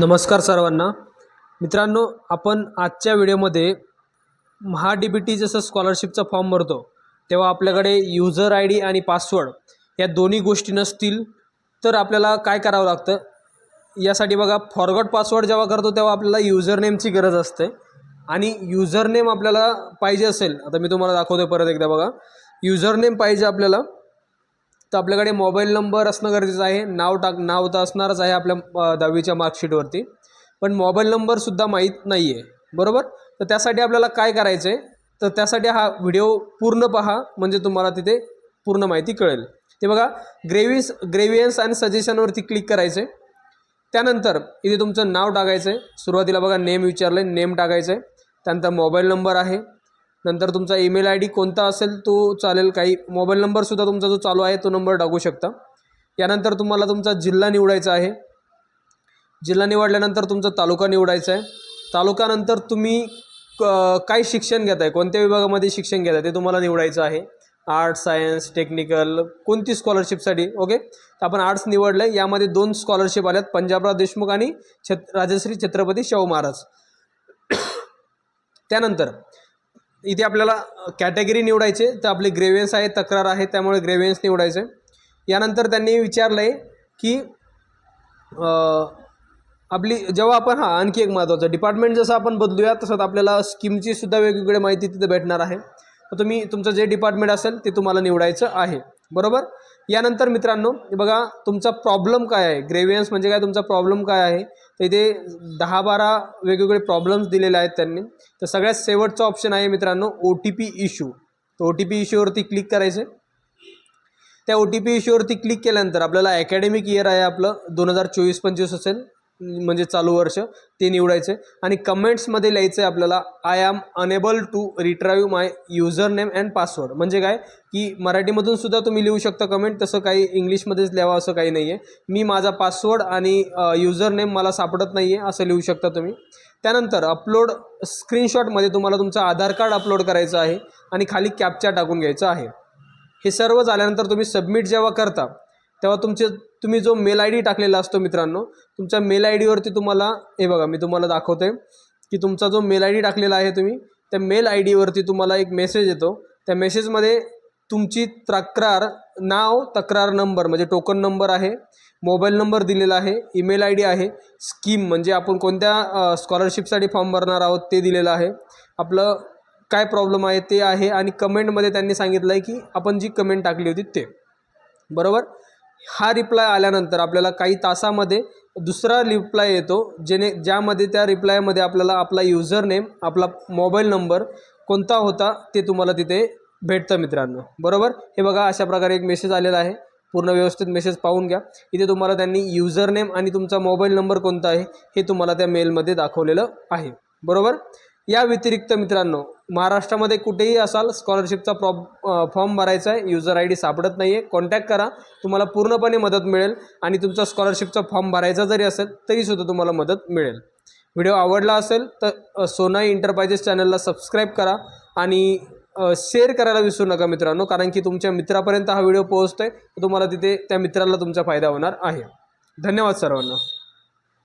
नमस्कार सर्वांना. मित्रांनो आपण आजच्या व्हिडिओमध्ये महा डी बी टी जसं स्कॉलरशिपचा फॉर्म भरतो तेव्हा आपल्याकडे युजर आय डी आणि पासवर्ड या दोन्ही गोष्टी नसतील तर आपल्याला काय करावं लागतं? यासाठी बघा फॉरगॉट पासवर्ड जेव्हा करतो तेव्हा आपल्याला युजर नेमची गरज असते. आणि युजर नेम आपल्याला पाहिजे असेल आता मी तुम्हाला दाखवतो परत एकदा बघा. युजर नेम पाहिजे आपल्याला तर आपल्याकडे मोबाईल नंबर असणं गरजेचं आहे. नाव टाक नाव तर असणारच आहे आपल्या दहावीच्या मार्कशीटवरती. पण मोबाईल नंबरसुद्धा माहीत नाही आहे बरोबर? तर त्यासाठी आपल्याला काय करायचं आहे तर त्यासाठी हा व्हिडिओ पूर्ण पहा. म्हणजे तुम्हाला तिथे पूर्ण माहिती कळेल. ते बघा ग्रेव्हिस ग्रेव्हियन्स आणि सजेशनवरती क्लिक करायचं त्यानंतर इथे तुमचं नाव टाकायचं आहे सुरुवातीला बघा नेम विचारलं आहे नेम टाकायचं आहे त्यानंतर मोबाईल नंबर आहे. नंतर तुमचा ईमेल आय डी कोणता असेल तो चालेल. काही मोबाईल नंबरसुद्धा तुमचा जो चालू आहे तो नंबर टाकू शकता. यानंतर तुम्हाला तुमचा जिल्हा निवडायचा आहे. जिल्हा निवडल्यानंतर तुमचा तालुका निवडायचा आहे. तालुकानंतर तुम्ही क- काय शिक्षण घेत आहे कोणत्या विभागामध्ये शिक्षण घेत आहे ते तुम्हाला निवडायचं आहे. आर्ट्स सायन्स टेक्निकल कोणती स्कॉलरशिपसाठी ओके तर आपण आर्ट्स निवडलं आहे यामध्ये दोन स्कॉलरशिप आल्यात. पंजाबराव देशमुख आणि छत राजश्री छत्रपती शाहू महाराज. त्यानंतर इथे आपल्याला कॅटेगरी निवडायचे तर आपली ग्रेव्हियन्स आहे तक्रार आहे त्यामुळे ग्रेव्हियन्स निवडायचे. यानंतर त्यांनी विचारलं आहे की आपली जेव्हा आपण हां आणखी एक महत्त्वाचं डिपार्टमेंट जसं आपण बदलूया तसंच आपल्याला स्कीमची सुद्धा वेगवेगळी माहिती तिथे भेटणार आहे. तर तुम्ही तुमचं जे डिपार्टमेंट असेल ते तुम्हाला निवडायचं आहे. बरोबर? यानंतर मित्रांनो बघा तुमचा प्रॉब्लेम काय आहे? ग्रेव्हियन्स म्हणजे काय? तुमचा प्रॉब्लेम काय आहे? तर इथे दहा बारा वेगवेगळे प्रॉब्लेम्स दिलेले आहेत त्यांनी. तर सगळ्यात शेवटचा ऑप्शन आहे मित्रांनो ओ टी पी इश्यू तर ओ टी पी इश्यूवरती क्लिक करायचं. त्या ओ टी पी इश्यूवरती क्लिक केल्यानंतर आपल्याला अकॅडमिक इयर आहे आपलं. दोन हजार चोवीस पंचवीस असेल. म्हणजे चालू वर्ष ते निवडायचे. आणि कमेंट्समध्ये लिहायचं आहे आपल्याला I am unable to retrieve my user name and password म्हणजे काय? की मराठीमधून सुद्धा तुम्ही लिहू शकता कमेंट तसं काही इंग्लिशमध्येच लिहावं असं काही नाही आहे मी माझा पासवर्ड आणि युजर नेम मला सापडत नाही आहे असं लिहू शकता तुम्ही. त्यानंतर अपलोड स्क्रीनशॉटमध्ये तुम्हाला तुमचं आधार कार्ड अपलोड करायचं आहे आणि खाली कॅपचा टाकून घ्यायचं आहे. हे सर्व झाल्यानंतर तुम्ही सबमिट जेव्हा करता तेव्हा तुमचे तुम्ही जो मेल आय डी टाकलेला असतो मित्रांनो तुमच्या मेल आय डीवरती तुम्हाला हे बघा मी तुम्हाला दाखवते की तुमचा जो मेल आय डी टाकलेला आहे तुम्ही त्या मेल आय डीवरती तुम्हाला एक मेसेज येतो. त्या मेसेजमध्ये तुमची तक्रार नाव तक्रार नंबर म्हणजे टोकन नंबर आहे मोबाईल नंबर दिलेला आहे ईमेल आय डी आहे स्कीम म्हणजे आपण कोणत्या स्कॉलरशिपसाठी फॉर्म भरणार आहोत ते दिलेलं आहे. आपलं काय प्रॉब्लेम आहे ते आहे आणि कमेंटमध्ये त्यांनी सांगितलं आहे की आपण जी कमेंट टाकली होती ते. बरोबर? हा रिप्लाय आल्यानंतर आपल्याला काही तासामध्ये दुसरा रिप्लाय येतो जेणे ज्यामध्ये त्या रिप्लायमध्ये आपल्याला आपला युजर नेम आपला मोबाईल नंबर कोणता होता ते तुम्हाला तिथे भेटतं मित्रांनो. बरोबर? हे बघा अशा प्रकारे एक मेसेज आलेला आहे. पूर्ण व्यवस्थित मेसेज पाहून घ्या. इथे तुम्हाला त्यांनी युजर नेम आणि तुमचा मोबाईल नंबर कोणता आहे हे तुम्हाला त्या मेलमध्ये दाखवलेलं आहे. बरोबर? या व्यतिरिक्त मित्रांनो महाराष्ट्रामध्ये कुठेही असाल स्कॉलरशिपचा प्रॉ फॉर्म भरायचा आहे युजर आय डी सापडत नाही आहे कॉन्टॅक्ट करा तुम्हाला पूर्णपणे मदत मिळेल आणि तुमचा स्कॉलरशिपचा फॉर्म भरायचा जरी असेल तरीसुद्धा तुम्हाला मदत मिळेल. व्हिडिओ आवडला असेल तर सोनाई इंटरप्रायजेस चॅनलला सबस्क्राईब करा आणि शेअर करायला विसरू नका मित्रांनो कारण की तुमच्या मित्रापर्यंत हा व्हिडिओ पोहोचतो आहे तुम्हाला तिथे त्या मित्राला तुमचा फायदा होणार आहे. धन्यवाद सर्वांना.